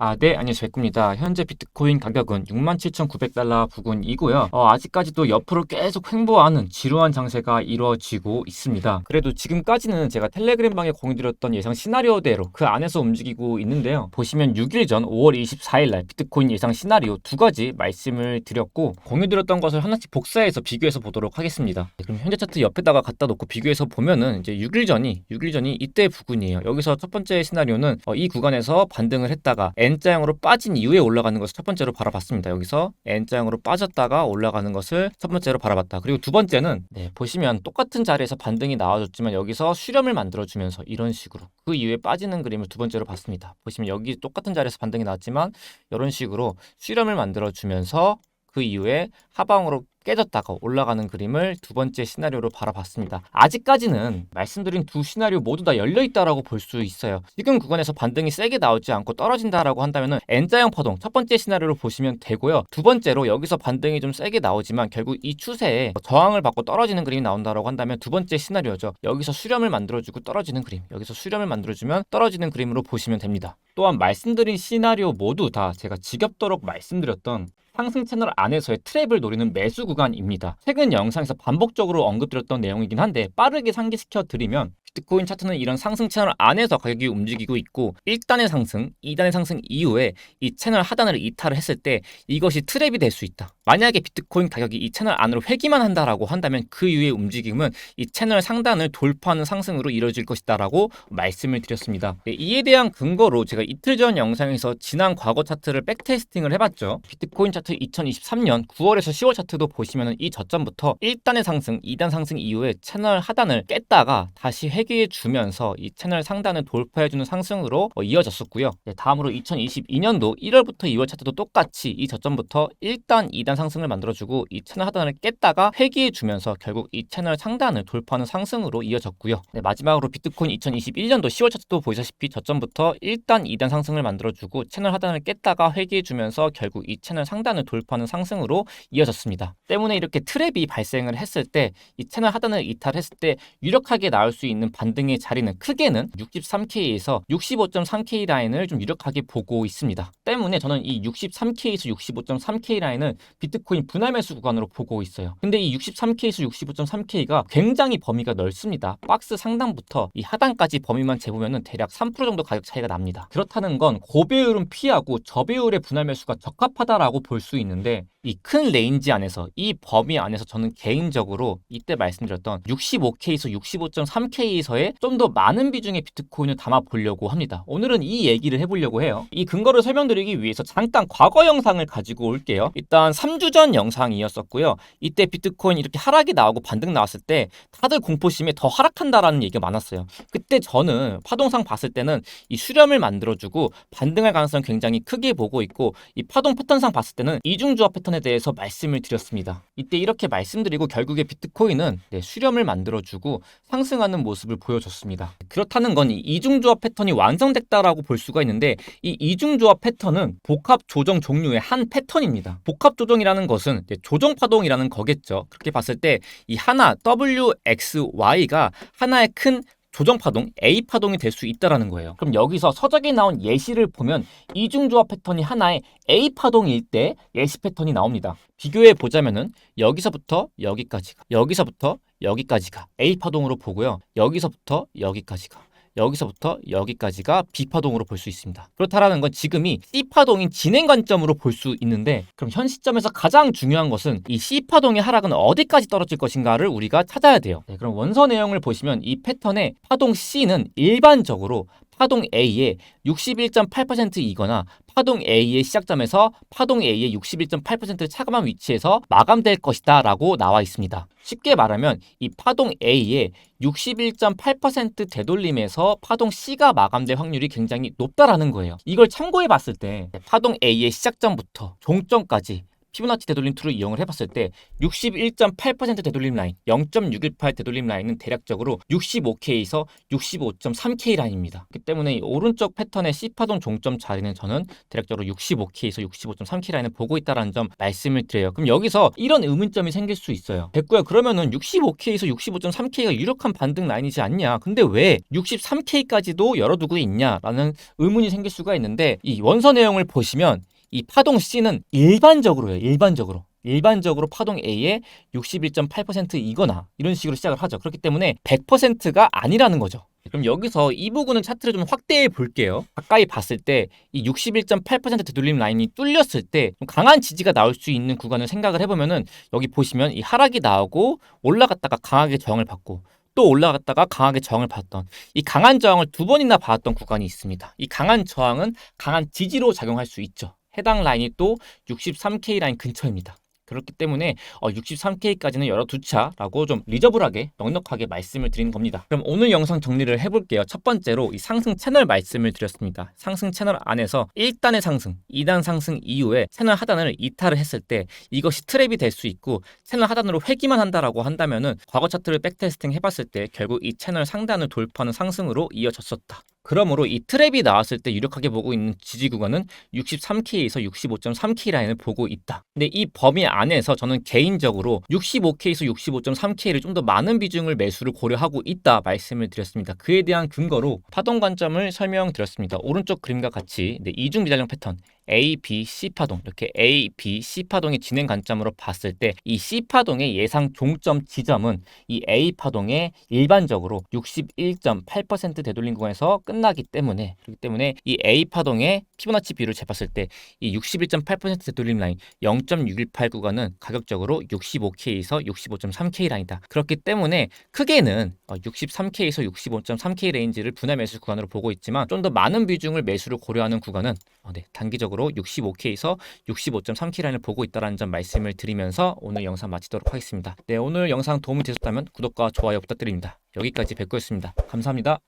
아, 네, 안녕하세요. 백구입니다. 현재 비트코인 가격은 67,900달러 부근이고요. 어, 아직까지도 옆으로 계속 횡보하는 지루한 장세가 이루어지고 있습니다. 그래도 지금까지는 제가 텔레그램 방에 공유드렸던 예상 시나리오대로 그 안에서 움직이고 있는데요. 보시면 6일 전 5월 24일 날 비트코인 예상 시나리오 두 가지 말씀을 드렸고 공유드렸던 것을 하나씩 복사해서 비교해서 보도록 하겠습니다. 네, 그럼 현재 차트 옆에다가 갖다 놓고 비교해서 보면은 이제 6일 전이 6일 전이 이때 부근이에요. 여기서 첫 번째 시나리오는 어, 이 구간에서 반등을 했다가 N자형으로 빠진 이후에 올라가는 것을 첫 번째로 바라봤습니다. 여기서 N자형으로 빠졌다가 올라가는 것을 첫 번째로 바라봤다. 그리고 두 번째는 네, 보시면 똑같은 자리에서 반등이 나와줬지만 여기서 수렴을 만들어주면서 이런 식으로 그 이후에 빠지는 그림을 두 번째로 봤습니다. 보시면 여기 똑같은 자리에서 반등이 나왔지만 이런 식으로 수렴을 만들어주면서 그 이후에 하방으로 깨졌다가 올라가는 그림을 두 번째 시나리오로 바라봤습니다. 아직까지는 말씀드린 두 시나리오 모두 다 열려 있다라고 볼 수 있어요. 지금 구간에서 반등이 세게 나오지 않고 떨어진다라고 한다면은 N자형 파동 첫 번째 시나리오로 보시면 되고요. 두 번째로 여기서 반등이 좀 세게 나오지만 결국 이 추세에 저항을 받고 떨어지는 그림이 나온다라고 한다면 두 번째 시나리오죠. 여기서 수렴을 만들어주고 떨어지는 그림. 여기서 수렴을 만들어주면 떨어지는 그림으로 보시면 됩니다. 또한 말씀드린 시나리오 모두 다 제가 지겹도록 말씀드렸던 상승 채널 안에서의 트랩을 노리는 매수 구간 입니다. 최근 영상에서 반복적으로 언급드렸던 내용이긴 한데 빠르게 상기시켜 드리면 비트코인 차트는 이런 상승 채널 안에서 가격이 움직이고 있고 1단의 상승, 2단의 상승 이후에 이 채널 하단을 이탈을 했을 때 이것이 트랩이 될 수 있다. 만약에 비트코인 가격이 이 채널 안으로 회귀만 한다라고 한다면 그 이후의 움직임은 이 채널 상단을 돌파하는 상승으로 이루어질 것이다라고 말씀을 드렸습니다. 네, 이에 대한 근거로 제가 이틀 전 영상에서 지난 과거 차트를 백테스팅을 해봤죠. 비트코인 차트 2023년 9월에서 10월 차트도 보시면 이 저점부터 1단의 상승, 2단 상승 이후에 채널 하단을 깼다가 다시 회귀 해 주면서 이 채널 상단을 돌파해주는 상승으로 어, 이어졌었고요. 네, 다음으로 2022년도 1월부터 2월 차트도 똑같이 이 저점부터 1단, 2단 상승을 만들어주고 이 채널 하단을 깼다가 회귀해 주면서 결국 이 채널 상단을 돌파하는 상승으로 이어졌고요. 네, 마지막으로 비트코인 2021년도 10월 차트도 보시다시피 저점부터 1단, 2단 상승을 만들어주고 채널 하단을 깼다가 회귀해 주면서 결국 이 채널 상단을 돌파하는 상승으로 이어졌습니다. 때문에 이렇게 트랩이 발생을 했을 때 이 채널 하단을 이탈했을 때 유력하게 나올 수 있는 반등의 자리는 크게는 63K에서 65.3K 라인을 좀 유력하게 보고 있습니다. 때문에 저는 이 63K에서 65.3K 라인은 비트코인 분할 매수 구간으로 보고 있어요. 근데 이 63K에서 65.3K가 굉장히 범위가 넓습니다. 박스 상단부터 이 하단까지 범위만 재보면은 대략 3% 정도 가격 차이가 납니다. 그렇다는 건 고배율은 피하고 저배율의 분할 매수가 적합하다라고 볼 수 있는데 이 큰 레인지 안에서 이 범위 안에서 저는 개인적으로 이때 말씀드렸던 65K에서 65.3K 에서의 좀더 많은 비중의 비트코인을 담아 보려고 합니다. 오늘은 이 얘기를 해보려고 해요. 이 근거를 설명드리기 위해서 잠깐 과거 영상을 가지고 올게요. 일단 3주 전 영상이었었고요. 이때 비트코인 이렇게 하락이 나오고 반등 나왔을 때 다들 공포심에 더 하락한다라는 얘기가 많았어요. 그때 저는 파동상 봤을 때는 이 수렴을 만들어주고 반등할 가능성 굉장히 크게 보고 있고 이 파동 패턴상 봤을 때는 이중조합 패턴에 대해서 말씀을 드렸습니다. 이때 이렇게 말씀드리고 결국에 비트코인은 네, 수렴을 만들어주고 상승하는 모습 을 보여줬습니다. 그렇다는 건이 이중조합 패턴이 완성됐다라고 볼 수가 있는데 이 이중조합 패턴은 복합 조정 종류의 한 패턴입니다. 복합 조정이라는 것은 이제 조정 파동이라는 거겠죠. 그렇게 봤을 때 이 하나 WXY가 하나의 큰 조정 파동 A 파동이 될 수 있다라는 거예요. 그럼 여기서 서적에 나온 예시를 보면 이중조합 패턴이 하나의 A 파동일 때 예시 패턴이 나옵니다. 비교해 보자면은 여기서부터 여기까지가 여기서부터 여기까지가 A 파동으로 보고요. 여기서부터 여기까지가 여기서부터 여기까지가 B파동으로 볼 수 있습니다. 그렇다라는 건 지금이 C파동인 진행 관점으로 볼 수 있는데 그럼 현 시점에서 가장 중요한 것은 이 C파동의 하락은 어디까지 떨어질 것인가를 우리가 찾아야 돼요. 네, 그럼 원서 내용을 보시면 이 패턴의 파동 C는 일반적으로 파동 A의 61.8%이거나 파동 A의 시작점에서 파동 A의 61.8% 차감한 위치에서 마감될 것이다 라고 나와 있습니다. 쉽게 말하면 이 파동 A의 61.8% 되돌림에서 파동 C가 마감될 확률이 굉장히 높다라는 거예요. 이걸 참고해 봤을 때 파동 A의 시작점부터 종점까지 피보나치 되돌림 툴을 이용을 해봤을 때 61.8% 되돌림 라인, 0.618 되돌림 라인은 대략적으로 65K에서 65.3K 라인입니다. 그렇기 때문에 이 오른쪽 패턴의 C파동 종점 자리는 저는 대략적으로 65K에서 65.3K 라인을 보고 있다는 점 말씀을 드려요. 그럼 여기서 이런 의문점이 생길 수 있어요. 백구야 그러면은 65K에서 65.3K가 유력한 반등 라인이지 않냐? 근데 왜 63K까지도 열어두고 있냐라는 의문이 생길 수가 있는데 이 원서 내용을 보시면 이 파동 C는 일반적으로요. 일반적으로. 일반적으로 파동 A의 61.8%이거나 이런 식으로 시작을 하죠. 그렇기 때문에 100%가 아니라는 거죠. 그럼 여기서 이 부분은 차트를 좀 확대해 볼게요. 가까이 봤을 때 이 61.8% 되돌림 라인이 뚫렸을 때좀 강한 지지가 나올 수 있는 구간을 생각을 해보면은 여기 보시면 이 하락이 나오고 올라갔다가 강하게 저항을 받고 또 올라갔다가 강하게 저항을 받던 이 강한 저항을 두 번이나 받았던 구간이 있습니다. 이 강한 저항은 강한 지지로 작용할 수 있죠. 해당 라인이 또 63K 라인 근처입니다. 그렇기 때문에 63K까지는 열어두자라고 좀 리저블하게 넉넉하게 말씀을 드리는 겁니다. 그럼 오늘 영상 정리를 해볼게요. 첫 번째로 이 상승 채널 말씀을 드렸습니다. 상승 채널 안에서 1단의 상승, 2단 상승 이후에 채널 하단을 이탈을 했을 때 이것이 트랩이 될 수 있고 채널 하단으로 회귀만 한다라고 한다면은 과거 차트를 백테스팅 해봤을 때 결국 이 채널 상단을 돌파하는 상승으로 이어졌었다. 그러므로 이 트랩이 나왔을 때 유력하게 보고 있는 지지 구간은 63K에서 65.3K 라인을 보고 있다. 근데 이 범위 안에서 저는 개인적으로 65K에서 65.3K를 좀 더 많은 비중을 매수를 고려하고 있다 말씀을 드렸습니다. 그에 대한 근거로 파동 관점을 설명드렸습니다. 오른쪽 그림과 같이 네, 이중 비달령 패턴 A, B, C 파동 이렇게 A, B, C 파동의 진행 관점으로 봤을 때 이 C 파동의 예상 종점 지점은 이 A 파동의 일반적으로 61.8% 되돌림 구간에서 끝나기 때문에 그렇기 때문에 이 A 파동의 피보나치 비율을 재봤을 때 이 61.8% 되돌림 라인 0.618 구간은 가격적으로 65K에서 65.3K 라인이다. 그렇기 때문에 크게는 63K에서 65.3K 레인지를 분할 매수 구간으로 보고 있지만 좀 더 많은 비중을 매수를 고려하는 구간은 어, 네, 단기적으로 65K에서 65.3K 라인을 보고 있다는 점 말씀을 드리면서 오늘 영상 마치도록 하겠습니다. 네, 오늘 영상 도움이 되셨다면 구독과 좋아요 부탁드립니다. 여기까지 뵙고였습니다. 감사합니다.